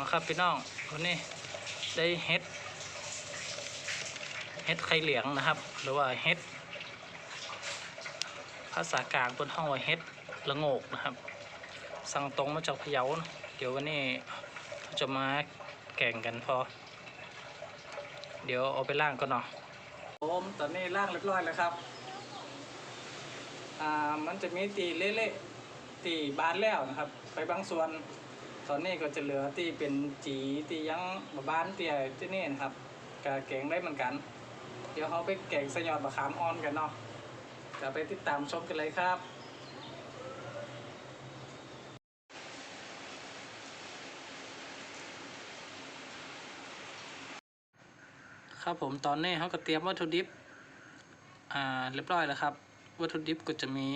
นะครับพี่น้องวันนี้ได้เฮ็ดเฮ็ดไข่เหลียงนะครับ หรือว่าเฮ็ดภาษากลางบนห้องว่าเฮ็ดละโงกนะครับ สั่งตรงมาจากพะเยานะเดี๋ยววันนี้เราจะมาแข่งกันพอ เดี๋ยวเอาไปล่างก่อนเนาะผมตอนนี้ล่างเรียบร้อยแล้วครับอ่ามันจะมีตีเละๆตีบานแล้วนะครับ ไปบางส่วน ตอนนี้ก็จะเหลือตีเป็นจีตียังบบ้านเตียที่นี่นะครับกะแกงได้เหมือนกัน เดี๋ยวเขาไปแกงสยอดบะขามอ่อนกันเนาะจะไปติดตามชมกันเลยครับครับผมตอนนี้เขาก็เตรียมวัตถุดิบ อ่าเรียบร้อยแล้วครับ วัตถุดิบก็จะมี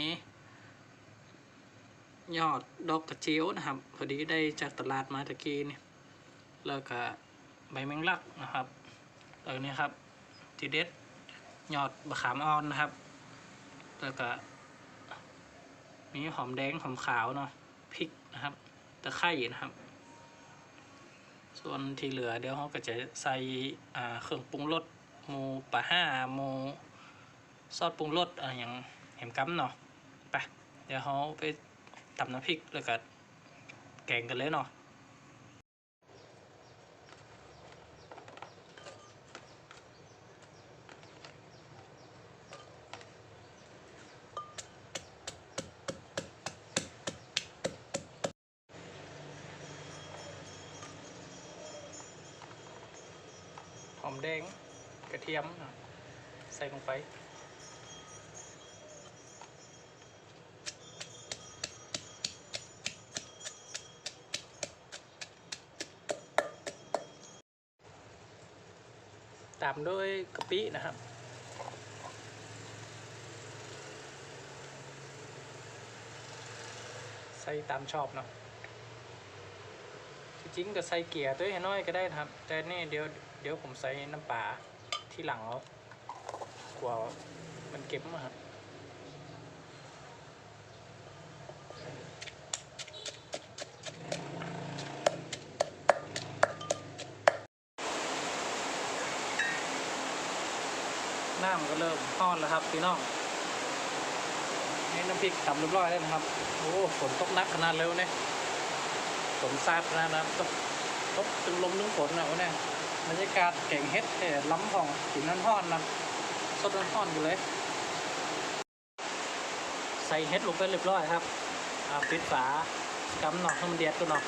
ยอดดอกกระเจียวนะครับ พอดีได้จากตลาดมาตะกี้นี่แล้วก็ใบแมงลักนะครับแล้วก็นี่ครับทีเด็ดยอดบะขามอ่อนนะครับ แล้วก็มีหอมแดงหอมขาวเนาะพริกนะครับตะไคร่นะครับ ส่วนที่เหลือเดี๋ยวเราก็จะใส่เครื่องปรุงรสหมูปลาห้าหมูซอสปรุงรสอะไรอย่างเห็มกัมเนาะไปเดี๋ยวเราไป ตำน้ำพริกแล้วก็แกงกันเลยเนาะหอมแดงกระเทียม ใส่ลงไป ตามด้วยกะปินะครับ ใส่ตามชอบเนาะจริงก็ใส่เกียร์ตัวยน้อยก็ได้นะครับ แต่นี่เดี๋ยวเดี๋ยวผมใส่น้ำปลาที่หลังเอากลัวมันเก็บมาครับ น้ำก็เริ่มทอดแล้วครับพี่น้องนี่น้ำพริกตำเรียบร้อยแล้วนะครับ โอ้ฝนตกนักขนาดเร็วเนี่ยฝนซาดขนาดนั้นตกตกถึงลมถึงฝนนะวะเนี่ยบรรยากาศแก่งเฮ็ดเอ่อล้ำของกินน้ำทอดนะสดน้ำทอดอยู่เลย ใส่เฮ็ดลงไปเรียบร้อยครับอาปิดฝากำหนอกให้มันเดือดก่อนเนาะ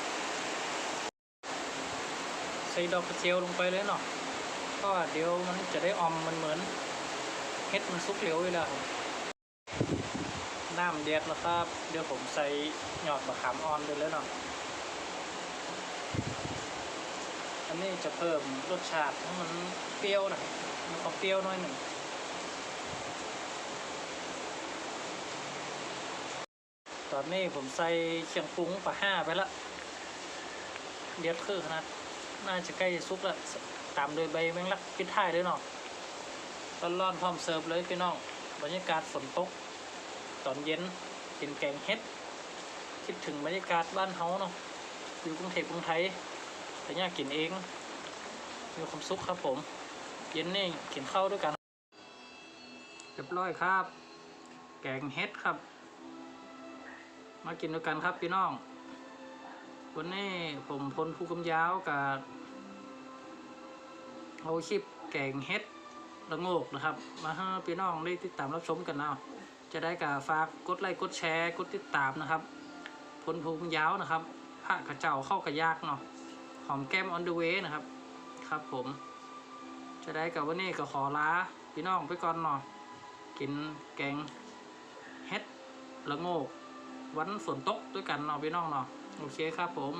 ใส่ดอกกระเจียวลงไปเลยเนาะก็เดี๋ยวมันจะได้ออมมันเหมือน เฮ็ดมันซุกเหลวอยู่แล้วครับน้ำเดือดแล้วครับ เดี๋ยวผมใส่หยอดมะขามอ่อนด้วยแล้วเนาะอันนี้จะเพิ่มรสชาติให้มันเปรี้ยวหน่อยมีความเปรี้ยวหน่อยหนึ่งตอนนี้ผมใส่เชียงปรุงปลาห้าไปละเดือดคือขนาดน่าจะใกล้จะซุกแล้วตามโดยใบแมงลักปิดท้ายด้วยเนาะ ร้อนๆพร้อมเสิร์ฟเลยพี่น้องบรรยากาศฝนตก ตอนเย็นกินแกงเฮ็ด คิดถึงบรรยากาศบ้านเฮาเนาะอยู่กรุงเทพกรุงไทยแต่ยากกินเอง มีความสุขครับผม เย็นนี่กินข้าวด้วยกันเรียบร้อยครับ แกงเฮ็ดครับ มากินด้วยกันครับพี่น้อง วันนี้ผมพลภูกำยาวกับเอาคลิปแกงเฮ็ด ละโงกนะครับ มาให้พี่น้องได้ติดตามรับชมกันเนาะจะได้กับฝากกดไลค์กดแชร์กดติดตามนะครับพลภูมิยาวนะครับพระกระเจ้าเข้ากระยากเนาะหอมแก้มออนเดอะเวนะครับ ครับผม จะได้กับวันนี้ก็ขอลาพี่น้องไปก่อนเนาะกินแกงเฮ็ดละโงก วันฝนตกด้วยกันเนาะพี่น้องเนาะโอเคครับผม